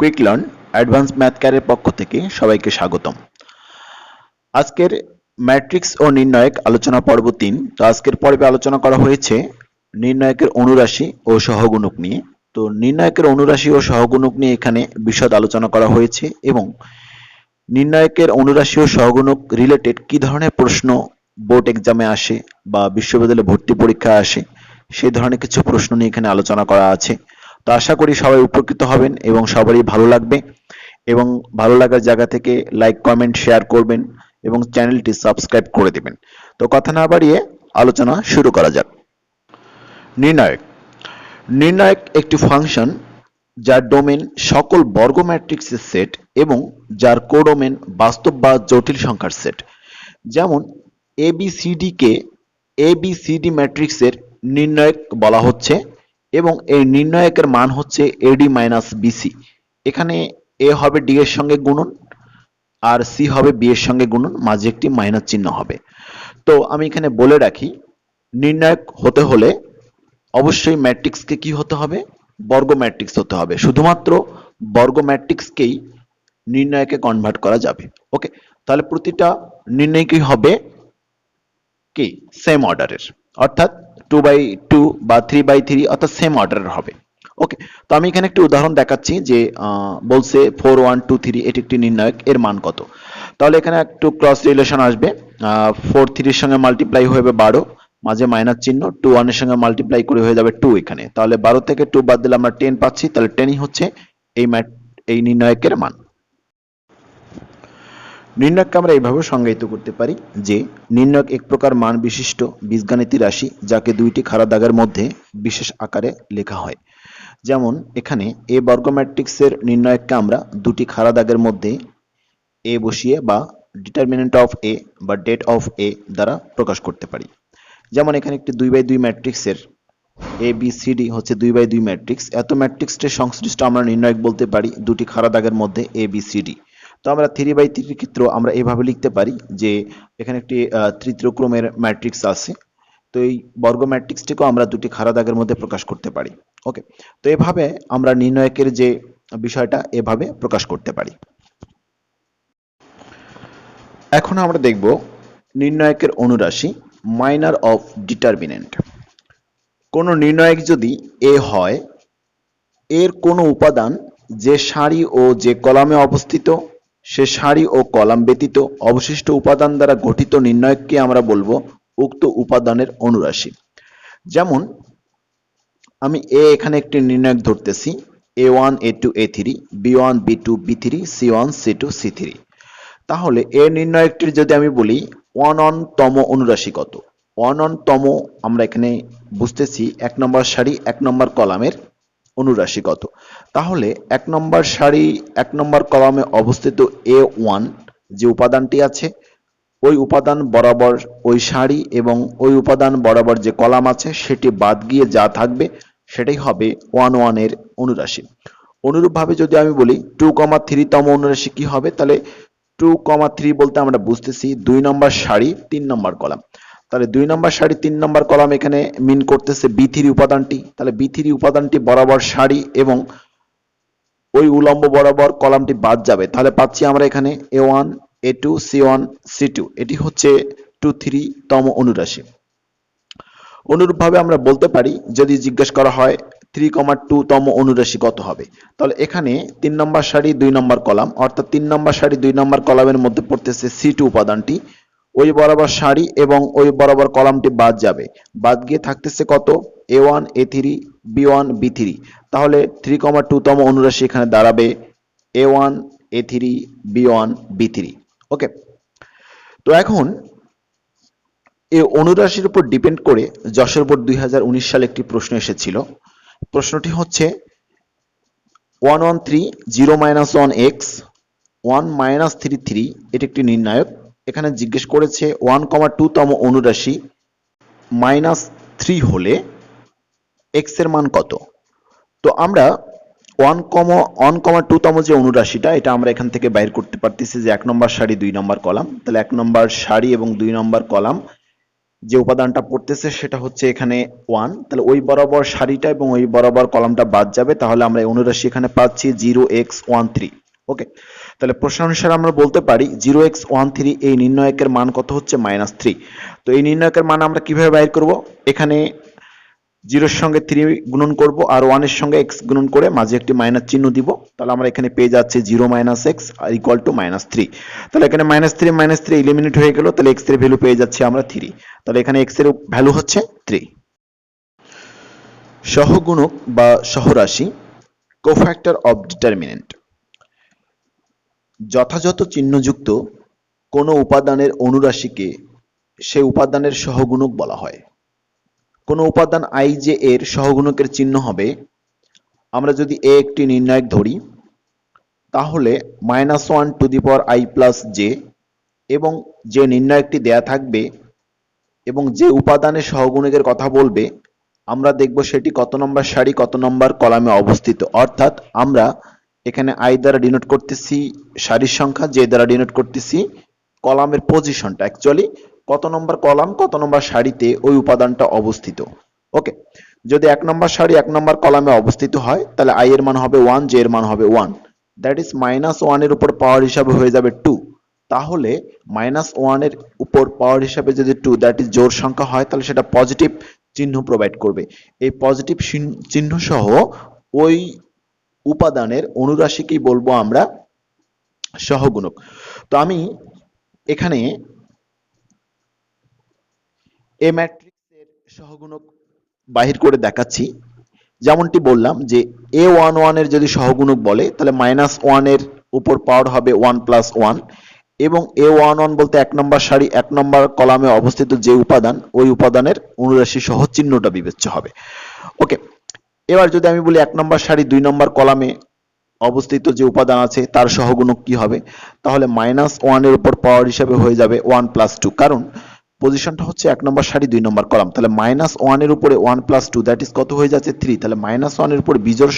Quick learn advance math ক্যারের পক্ষ থেকে সবাইকে স্বাগতম। আজকের ম্যাট্রিক্স ও নির্ণায়ক আলোচনা পর্ব তিন। তো আজকের পর্বে আলোচনা করা হয়েছে নির্ণায়কের অনুরাশি ও সহগুণক নিয়ে। তো নির্ণায়কের অনুরাশি ও সহগুণক নিয়ে এখানে বিশদ আলোচনা করা হয়েছে এবং নির্ণায়কের অনুরাশি ও সহগুণক রিলেটেড কি ধরনের প্রশ্ন বোর্ড এক্সামে আসে বা বিশ্ববিদ্যালয়ে ভর্তি পরীক্ষায় আসে সেই ধরনের কিছু প্রশ্ন নিয়ে এখানে আলোচনা করা আছে। তো আশা করি সবাই উপকৃত হবেন এবং সবারই ভালো লাগবে এবং ভালো লাগার জায়গা থেকে লাইক কমেন্ট শেয়ার করবেন এবং চ্যানেলটি সাবস্ক্রাইব করে দিবেন। তো কথা না বাড়িয়ে আলোচনা শুরু করা যাক। নির্ণায়ক। নির্ণায়ক একটি ফাংশন যার ডোমেন সকল বর্গ ম্যাট্রিক্সের সেট এবং যার কোডোমেন বাস্তব বা জটিল সংখ্যার সেট যেমন এবিসিডি কে এবিসিডি ম্যাট্রিক্সের নির্ণায়ক বলা হচ্ছে। এবং এই নির্ণায়কের মান হচ্ছে এডি মাইনাস বিসি এখানে এ হবে ডি এর সঙ্গে গুণন, আর সি হবে বি এর সঙ্গে গুণন, মাঝে একটি মাইনাস চিহ্ন হবে। তো আমি এখানে বলে রাখি, নির্ণায়ক হতে হলে অবশ্যই ম্যাট্রিক্সকে কি হতে হবে? বর্গ ম্যাট্রিক্স হতে হবে। শুধুমাত্র বর্গ ম্যাট্রিক্সকেই নির্ণায়কে কনভার্ট করা যাবে। ওকে, তাহলে প্রতিটা নির্ণয়কই হবে কি? সেম অর্ডারের অর্থাৎ টু বাই টু বা থ্রি বাই থ্রি অর্থাৎ সেম অর্ডারের হবে। ওকে তো আমি এখানে একটি উদাহরণ দেখাচ্ছি যে বলছে ফোর ওয়ান টু থ্রি এটি একটি নির্ণায়ক, এর মান কত? তাহলে এখানে একটু ক্রস রিলেশন আসবে। ফোর থ্রির সঙ্গে মাল্টিপ্লাই হবে বারো, মাঝে মাইনাস চিহ্ন টু ওয়ানের সঙ্গে মাল্টিপ্লাই করে হয়ে যাবে টু এখানে। তাহলে বারো থেকে টু বাদ দিলে আমরা টেন পাচ্ছি, তাহলে টেনই হচ্ছে এই ম্যাট এই নির্ণায়কের মান। নির্ণয়কে আমরা এইভাবে সংজ্ঞায়িত করতে পারি যে, নির্ণয়ক এক প্রকার মান বিশিষ্ট বীজগাণিতিক রাশি যাকে দুইটি খাড়া দাগের মধ্যে বিশেষ আকারে লেখা হয়। যেমন, এখানে এ বর্গ ম্যাট্রিক্সের নির্ণয়ককে আমরা দুটি খাড়া দাগের মধ্যে এ বসিয়ে বা ডিটারমিনেন্ট অফ এ বা ডেট অফ এ দ্বারা প্রকাশ করতে পারি। যেমন, এখানে একটি দুই বাই দুই ম্যাট্রিক্সের এ, বি, সি, ডি হচ্ছে দুই বাই দুই ম্যাট্রিক্স। এত ম্যাট্রিক্সটির সংশ্লিষ্ট আমরা নির্ণয়ক বলতে পারি দুটি খাড়া দাগের মধ্যে এ, বি, সি, ডি। তো আমরা থ্রি বাই থ্রির ক্ষেত্রেও আমরা এভাবে লিখতে পারি যে এখানে একটি তৃতীয় ক্রমের ম্যাট্রিক্স আছে। তো এই বর্গ ম্যাট্রিক্সটিকেও আমরা দুটি খাড়া দাগের মধ্যে প্রকাশ করতে পারি। ওকে তো এভাবে আমরা নির্ণয়কের যে বিষয়টা এভাবে প্রকাশ করতে পারি। এখন আমরা দেখব নির্ণায়কের অনুরাশি মাইনার অফ ডিটারমিনেন্ট কোনো নির্ণায়ক যদি এ হয়, এর কোনো উপাদান যে সারি ও যে কলামে অবস্থিত সে সারি ও কলাম ব্যতীত অবশিষ্ট উপাদান দ্বারা গঠিত নির্ণায়ককে আমরা বলব উক্ত উপাদানের অনুরাশি। যেমন, আমি এ এখানে একটি নির্ণায়ক ধরতেছি, A one, A two, A three, B one, B two, B three, C one, C two, C three. তাহলে এ নির্ণায়কটির যদি আমি বলি ওয়ান অন তম অনুরাশি কত? ওয়ান অন তম আমরা এখানে বুঝতেছি, এক নম্বর সারি এক নম্বর কলামের অনুরাশি কত তাহলে এক নম্বর সারি, এক নম্বর কলামে অবস্থিত এ ওয়ান যে উপাদানটি আছে, ওই উপাদান বরাবর ওই সারি এবং ওই উপাদান বরাবর যে কলাম আছে, সেটি বাদ গিয়ে যা থাকবে, সেটাই হবে ওয়ান ওয়ানের অনুরাশি। অনুরূপভাবে যদি আমি বলি টু কমা থ্রি তম অনুরাশি কি হবে, তাহলে টু কমা থ্রি বলতে আমরা বুঝতেছি দুই নম্বর সারি, তিন নম্বর কলাম। তাহলে দুই নম্বর সারি তিন নম্বর কলাম এখানে মিন করতেছে বি থ্রি উপাদানটি। তাহলে বি থ্রি উপাদানটি বরাবর সারি এবং ওই উলম্ব বরাবর কলামটি বাদ যাবে। তাহলে পাচ্ছি আমরা এখানে A one A two C one C two এটি হচ্ছে টু থ্রি তম অনুরাশি। অনুরূপভাবে আমরা বলতে পারি, যদি জিজ্ঞেস করা হয় থ্রি কমা টু তম অনুরাশি কত হবে? তাহলে এখানে তিন নম্বর সারি দুই নম্বর কলাম, অর্থাৎ তিন নম্বর সারি দুই নম্বর কলামের মধ্যে পড়তেছে সি টু উপাদানটি। ওই বরাবর সারি এবং ওই বরাবর কলামটি বাদ যাবে। বাদ গিয়ে থাকতেছে কত? A one A three B one B three তাহলে থ্রি কমা টু তম অনুরাশি এখানে দাঁড়াবে। A one A three B one B three okay তো এখন এই অনুরাশির উপর ডিপেন্ড করে যশোর বোর্ড দুই হাজার উনিশ সালে একটি প্রশ্ন এসেছিল। প্রশ্নটি হচ্ছে one one three zero minus one X one minus three three এটি একটি নির্ণায়ক। এখানে জিজ্ঞেস করেছে ওয়ান কমা টু তম অনুরাশি মাইনাস থ্রি হলে এক্সের মান কত? তো আমরা one comma one comma two তম যে অনুরাশিটা, এটা আমরা এখান থেকে বাইর করতে পারতেছি যে এক নম্বর সারি, দুই নম্বর কলাম। তাহলে এক নম্বর সারি এবং দুই নম্বর কলাম যে উপাদানটা পড়তেছে, সেটা হচ্ছে এখানে ওয়ান তাহলে ওই বরাবর সারিটা এবং ওই বরাবর কলামটা বাদ যাবে। তাহলে আমরা অনুরাশি এখানে পাচ্ছি zero X one three okay তাহলে প্রশ্ন অনুসারে আমরা বলতে পারি জিরো এক্স ওয়ান থ্রি এই নির্ণয়কের মান কত হচ্ছে? মাইনাস থ্রি তো এই নির্ণয়কের মান আমরা কীভাবে বাইর করব? এখানে জিরোর সঙ্গে থ্রি গুণন করব আর ওয়ানের সঙ্গে এক্স গুণন করে মাঝে একটি মাইনাস চিহ্ন দিব। তাহলে আমরা এখানে পেয়ে যাচ্ছে জিরো মাইনাস এক্স আর ইকুয়াল টু মাইনাস থ্রি তাহলে এখানে minus three minus three eliminate হয়ে গেল, তাহলে এক্সের ভ্যালু পেয়ে যাচ্ছি আমরা থ্রি তাহলে এখানে এক্সের ভ্যালু হচ্ছে থ্রি সহগুণক বা সহরাশি কোফ্যাক্টর অফ ডিটারমিনেন্ট যথাযথ চিহ্নযুক্ত কোনো উপাদানের অনুরাশিকে সেই উপাদানের সহগুণক বলা হয়। কোনো উপাদান আই যে এর সহগুণকের চিহ্ন হবে, আমরা যদি এ একটি নির্ণায়ক ধরি, তাহলে minus one to the power I plus J এবং যে নির্ণায়কটি দেয়া থাকবে এবং যে উপাদানের সহগুণকের কথা বলবে, আমরা দেখব সেটি কত নম্বর সারি, কত নম্বর কলামে অবস্থিত। অর্থাৎ আমরা এখানে আই দ্বারা ডিনোট করতেছি সারির সংখ্যা জে দ্বারা ডিনোট করতেছি কলামের পজিশনটা অ্যাকচুয়ালি কত নম্বর কলাম, কত নম্বর সারিতে ওই উপাদানটা অবস্থিত? ওকে যদি এক নম্বর সারি এক নম্বর কলামে অবস্থিত হয়, তাহলে আই এর মান হবে ওয়ান জে এর মান হবে ওয়ান দ্যাট ইজ মাইনাস ওয়ানের উপর পাওয়ার হিসাবে হয়ে যাবে টু তাহলে মাইনাস ওয়ানের উপর পাওয়ার হিসাবে যদি টু দ্যাট ইজ জোর সংখ্যা হয়, তাহলে সেটা পজিটিভ চিহ্ন প্রোভাইড করবে। এই পজিটিভ চিহ্ন সহ ওই উপাদানের অনুরাশিকেই বলব আমরা? সহগুণক। তো আমি এখানে এ ম্যাট্রিক্সের সহগুণক বাহির করে দেখাচ্ছি। যেমনটি বললাম যে এ ওয়ান ওয়ানের যদি সহগুণক বলে, তাহলে মাইনাস ওয়ানের উপর পাওয়ার হবে ওয়ান প্লাস ওয়ান এবং এ ওয়ান ওয়ান বলতে এক নম্বর সারি, এক নম্বর কলামে অবস্থিত যে উপাদান, ওই উপাদানের অনুরাশি সহ চিহ্নটা বিবেচ্য হবে। ওকে এবার যদি আমি বলি এক নম্বর সারি দুই নম্বর কলামে অবস্থিত যে উপাদান আছে, তার সহগুণক কি হবে? তাহলে মাইনাস ওয়ানের উপর পাওয়ার হিসাবে হয়ে যাবে ওয়ান প্লাস টু কারণ পজিশনটা হচ্ছে এক নম্বর সারি দুই নম্বর কলাম। তাহলে মাইনাস ওয়ানের উপরে one plus two that is কত হয়ে যাচ্ছে? থ্রি তাহলে মাইনাস ওয়ানের উপর বিজোর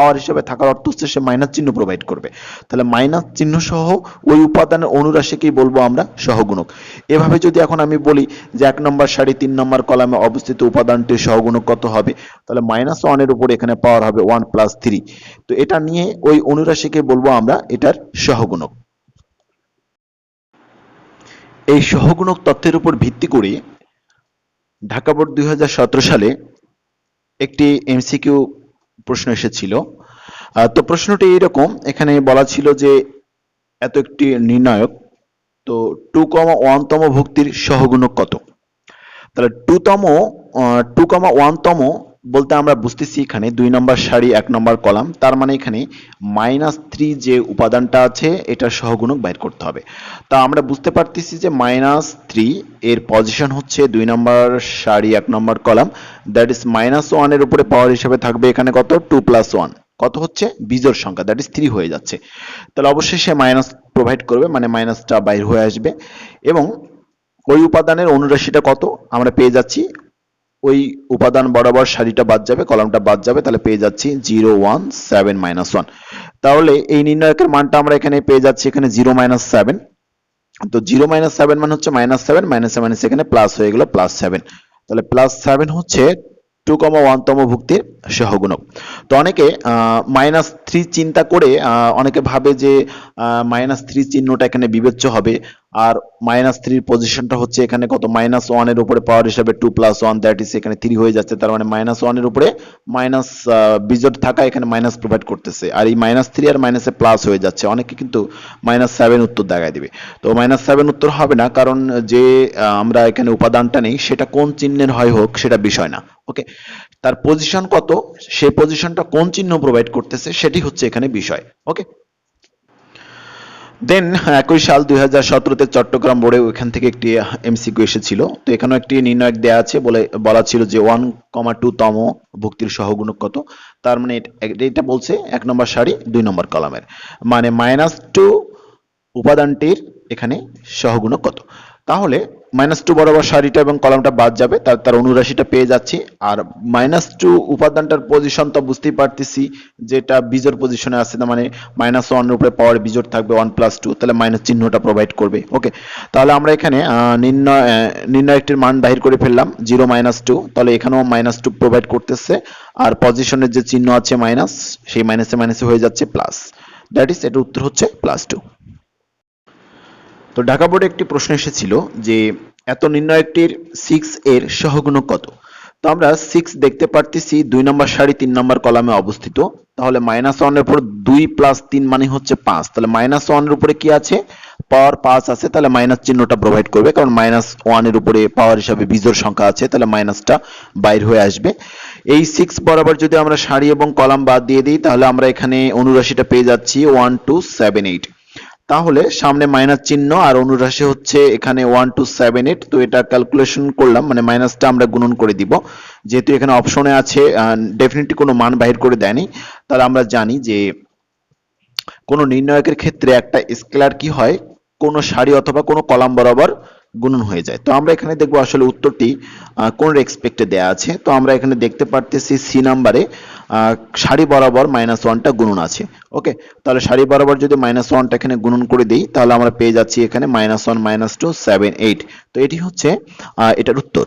পাওয়ার হিসাবে থাকার অর্থ হচ্ছে সে মাইনাস চিহ্ন প্রোভাইড করবে। তাহলে মাইনাস চিহ্ন সহ ওই উপাদানের অনুরাশিকেই বলব আমরা সহগুণক। এভাবে যদি এখন আমি বলি যে এক নম্বর সারি, তিন নম্বর কলামে অবস্থিত উপাদানটির সহগুণক কত হবে? তাহলে মাইনাস ওয়ানের উপর এখানে পাওয়ার হবে ওয়ান প্লাস থ্রি তো এটা নিয়ে ওই অনুরাশিকে বলব আমরা এটার সহগুণক। এই সহগুণক তথ্যের উপর ভিত্তি করে ঢাকা বোর্ড দুই হাজার সতেরো সালে একটি এমসিকিউ প্রশ্ন এসেছিল। তো প্রশ্নটি এরকম এখানে বলা ছিল যে এত একটি নির্ণায়ক, তো টু কমা ওয়ানতম ভক্তির সহগুণক কত? তাহলে টু তম টু কমা ওয়ানতম বলতে আমরা বুঝতেছি এখানে দুই নম্বর সারি, এক নম্বর কলাম। তার মানে এখানে মাইনাস থ্রি যে উপাদানটা আছে এটার সহগুণক বাইর করতে হবে। তা আমরা বুঝতে পারতেছি যে মাইনাস থ্রি এর পজিশন হচ্ছে দুই নম্বর সারি, এক number column. That is minus ওয়ানের উপরে পাওয়ার হিসাবে থাকবে এখানে কত? টু প্লাস ওয়ান কত হচ্ছে? বিজোর সংখ্যা। দ্যাট ইজ থ্রি হয়ে যাচ্ছে। তাহলে অবশ্যই সে মাইনাস প্রোভাইড করবে মানে মাইনাসটা বাইর হয়ে আসবে। এবং ওই উপাদানের অনুরাশিটা কত? আমরা পেয়ে যাচ্ছি ওই উপাদান বরাবর সারিটা বাদ যাবে, কলামটা বাদ যাবে, তাহলে পেয়ে যাচ্ছি zero one seven minus one. তাহলে এই নির্ণায়কের মানটা আমরা এখানে পেয়ে যাচ্ছি এখানে জিরো মাইনাস সেভেন। তো জিরো মাইনাস সেভেন মানে হচ্ছে মাইনাস সেভেন মাইনাস সেভেন এখানে প্লাস হয়ে গেল প্লাস সেভেন। তাহলে প্লাস সেভেন হচ্ছে টু কমা ওয়ানতম ভুক্তির সহগুণক। তো অনেকে মাইনাস থ্রি চিন্তা করে অনেকে ভাবে যে মাইনাস থ্রি চিহ্নটা এখানে বিবেচ্য হবে। আর মাইনাস থ্রির পজিশনটা হচ্ছে এখানে কত? মাইনাস ওয়ানের উপরে পাওয়ার হিসাবে two plus one that is এখানে থ্রি হয়ে যাচ্ছে। তার মানে মাইনাস ওয়ানের উপরে মাইনাস বিজোট থাকা এখানে মাইনাস প্রোভাইড করতেছে। আর এই মাইনাস থ্রি আর মাইনাসে প্লাস হয়ে যাচ্ছে। অনেকে কিন্তু মাইনাস সেভেন উত্তর দেখায় দিবে। তো মাইনাস সেভেন উত্তর হবে না, কারণ যে আমরা এখানে উপাদানটা নেই, সেটা কোন চিহ্নের হয় হোক, সেটা বিষয় না। ওকে তার পজিশন কত? সেই পজিশনটা কোন চিহ্ন প্রোভাইড করতেছে, সেটি হচ্ছে এখানে বিষয়। ওকে দেন একই সাল দুই হাজার সতেরোতে চট্টগ্রাম বোর্ডে ওইখান থেকে একটি এমসিকিউ এসেছিল। তো এখানেও একটি নির্ণায়ক দেওয়া আছে বলে বলা ছিল যে ওয়ান কমা টু তম ভুক্তির সহগুণক কত। তার মানে এটা- বলছে এক নম্বর সারি, দুই নম্বর কলামের। মানে মাইনাস টু উপাদানটির এখানে সহগুণক কত। তাহলে মাইনাস টু বরাবর সারিটা এবং কলামটা বাদ যাবে, তার তার অনুরাশিটা পেয়ে যাচ্ছি। আর মাইনাস টু উপাদানটার পজিশন তো বুঝতেই পারতেছি, যেটা বিজোর পজিশনে আছে, তার মানে মাইনাস ওয়ানের উপরে পাওয়ার বিজোর থাকবে ওয়ান প্লাস টু তাহলে মাইনাস চিহ্নটা প্রোভাইড করবে। ওকে তাহলে আমরা এখানে নির্ণয় নির্ণায়কটির মান বাহির করে ফেললাম জিরো মাইনাস টু তাহলে এখানেও মাইনাস টু প্রোভাইড করতেছে। আর পজিশনের যে চিহ্ন আছে মাইনাস সেই মাইনাসে মাইনাসে হয়ে যাচ্ছে প্লাস দ্যাট ইজ এটার উত্তর হচ্ছে প্লাস টু তো ঢাকা বোর্ডে একটি প্রশ্ন এসেছিল যে এত নির্ণায়কটির সিক্স এর সহগুণক কত? তো আমরা সিক্স দেখতে পারতেছি, দুই নম্বর সারি, তিন নম্বর কলামে অবস্থিত। তাহলে মাইনাস ওয়ানের উপর দুই প্লাস তিন মানে হচ্ছে পাঁচ। তাহলে মাইনাস ওয়ানের উপরে কি আছে? পাওয়ার পাঁচ আছে, তাহলে মাইনাস চিহ্নটা প্রোভাইড করবে, কারণ মাইনাস ওয়ানের উপরে পাওয়ার হিসাবে বিজোর সংখ্যা আছে, তাহলে মাইনাসটা বাইর হয়ে আসবে। এই সিক্স বরাবর যদি আমরা সারি এবং কলাম বাদ দিয়ে দিই, তাহলে আমরা এখানে অনুরাশিটা পেয়ে যাচ্ছি ওয়ান টু সেভেন এইট তাহলে সামনে মাইনাস চিহ্ন আর অনুরাশি হচ্ছে এখানে ওয়ান টু সেভেন এইট তো এটা ক্যালকুলেশন করলাম মানে মাইনাসটা আমরা গুণন করে দিব। যেহেতু এখানে অপশনে আছে ডেফিনেটলি কোনো মান বাহির করে দেয়নি, তাহলে আমরা জানি যে কোনো নির্ণায়কের ক্ষেত্রে একটা স্কেলার কি হয়, কোনো সারি অথবা কোনো কলাম বরাবর গুণন হয়ে যায়। তো আমরা এখানে দেখব আসলে উত্তরটি কোন রেসপেক্টে দেয়া আছে। তো আমরা এখানে দেখতে পারতেছি সি নাম্বারে সারি বরাবর মাইনাস ওয়ানটা গুণন আছে। ওকে তাহলে সারি বরাবর যদি মাইনাস ওয়ানটা এখানে গুণন করে দিই, তাহলে আমরা পেয়ে যাচ্ছি এখানে minus one minus two seven eight তো এটি হচ্ছে এটার উত্তর।